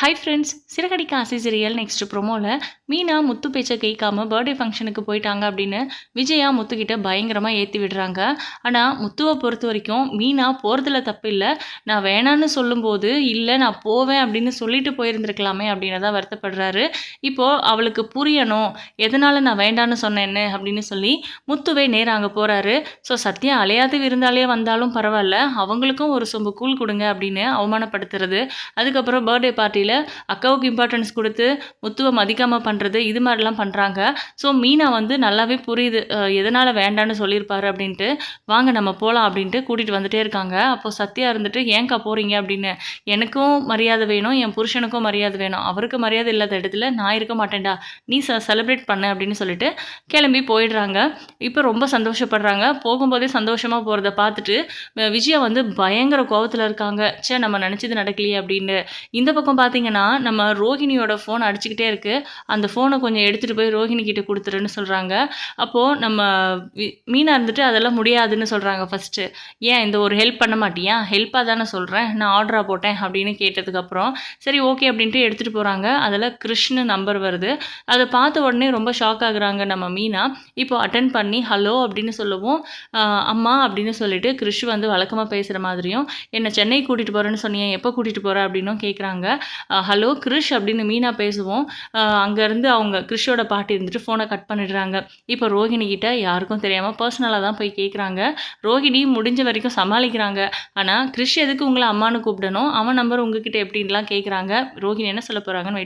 Hi friends Siragadikka Aasai serial next ப்ரொமோவில் Meena Muthu பேச்சை கேட்காம birthday ஃபங்க்ஷனுக்கு போயிட்டாங்க அப்படின்னு விஜயா முத்துக்கிட்ட பயங்கரமாக ஏற்றி விடுறாங்க. ஆனால் முத்துவை பொறுத்த வரைக்கும் மீனா போகிறதுல தப்பு இல்லை நான் வேணான்னு சொல்லும்போது இல்லை நான் போவேன் அப்படின்னு சொல்லிட்டு போயிருந்திருக்கலாமே அப்படின்னு தான் வருத்தப்படுறாரு. இப்போது அவளுக்கு புரியணும் எதனால் நான் வேண்டான்னு சொன்னேன்னு அப்படின்னு சொல்லி முத்துவே நேராக அங்கே போகிறாரு ஸோ சத்யா அலையாது விருந்தாலே வந்தாலும் பரவாயில்ல அவங்களுக்கும் ஒரு சொம்பு கூழ் கொடுங்க அப்படின்னு அவமானப்படுத்துறது. அதுக்கப்புறம் பர்த்டே பார்ட்டியில் அக்காவுக்கு இம்பார்ட்டன்ஸ் கொடுத்து முத்துவை மதிக்காமல் பண்ணுறது இது மாதிரிலாம் பண்ணுறாங்க ஸோ மீனா வந்து நல்லாவே புரியுது எதனால் வேண்டான்னு சொல்லியிருப்பாரு அப்படின்ட்டு. வாங்க நம்ம போகலாம் அப்படின்ட்டு கூட்டிகிட்டு வந்துட்டே இருக்காங்க. அப்போது சத்யா இருந்துட்டு ஏன்க்கா போகிறீங்க அப்படின்னு. எனக்கும் மரியாதை வேணும் என் புருஷனுக்கும் மரியாதை வேணும். அவருக்கு மரியாதை இல்லாத இடத்துல நான் இருக்க மாட்டேன்டா. நீ ச செலிப்ரேட் பண்ண அப்படின்னு சொல்லிட்டு கிளம்பி போயிடுறாங்க. இப்போ ரொம்ப சந்தோஷப்படுறாங்க. போகும்போதே சந்தோஷமாக போகிறத பார்த்துட்டு விஜயா வந்து பயங்கர கோவத்தில் இருக்காங்க. ச்சே நம்ம நினச்சது நடக்கலையே அப்படின்னு. இந்த பக்கம் பார்த்தீங்கன்னா நம்ம ரோஹிணியோட ஃபோன் அடிச்சுக்கிட்டே இருக்குது அந்த ஃபோனை கொஞ்சம் எடுத்துகிட்டு போய் ரோஹிணி கிட்டே கொடுத்துருன்னு சொல்கிறாங்க அப்போது நம்ம மீனாக இருந்துட்டு அதெல்லாம் முடியாதுன்னு சொல்கிறாங்க ஃபஸ்ட்டு ஏன் இந்த ஒரு ஹெல்ப் பண்ண மாட்டியா? ஹெல்ப்பாக தானே சொல்கிறேன் நான் ஆர்டராக போட்டேன் அப்படின்னு கேட்டதுக்கப்புறம் சரி ஓகே அப்படின்ட்டு எடுத்துகிட்டு போகிறாங்க அதில் கிருஷ்ணு நம்பர் வருது. அதை பார்த்த உடனே ரொம்ப ஷாக் ஆகுறாங்க நம்ம மீனா. இப்போ அட்டன் பண்ணி ஹலோ அப்படின்னு சொல்லவும். அம்மா அப்படின்னு சொல்லிட்டு கிருஷ் வந்து வழக்கமாக பேசுகிற மாதிரியும் என்னை சென்னை கூட்டிகிட்டு போகிறேன்னு சொன்னீங்க எப்போ கூட்டிகிட்டு போகிற அப்படின்னும் கேட்குறாங்க ஹலோ கிருஷ் அப்படின்னு மீனா பேசுவோம். அங்கேருந்து அவங்க கிருஷோட பாட்டி இருந்துட்டு ஃபோனை கட் பண்ணிடுறாங்க. இப்போ ரோஹிணி கிட்ட யாருக்கும் தெரியாமல் பர்சனலாக தான் போய் கேட்குறாங்க ரோஹிணி முடிஞ்ச வரைக்கும் சமாளிக்கிறாங்க. ஆனால் கிருஷ் எதுக்கு உங்களை அம்மானு கூப்பிடணும்? அவன் நம்பர் உங்ககிட்ட எப்படின்லாம் கேட்குறாங்க ரோஹிணி என்ன சொல்ல போகிறாங்கன்னு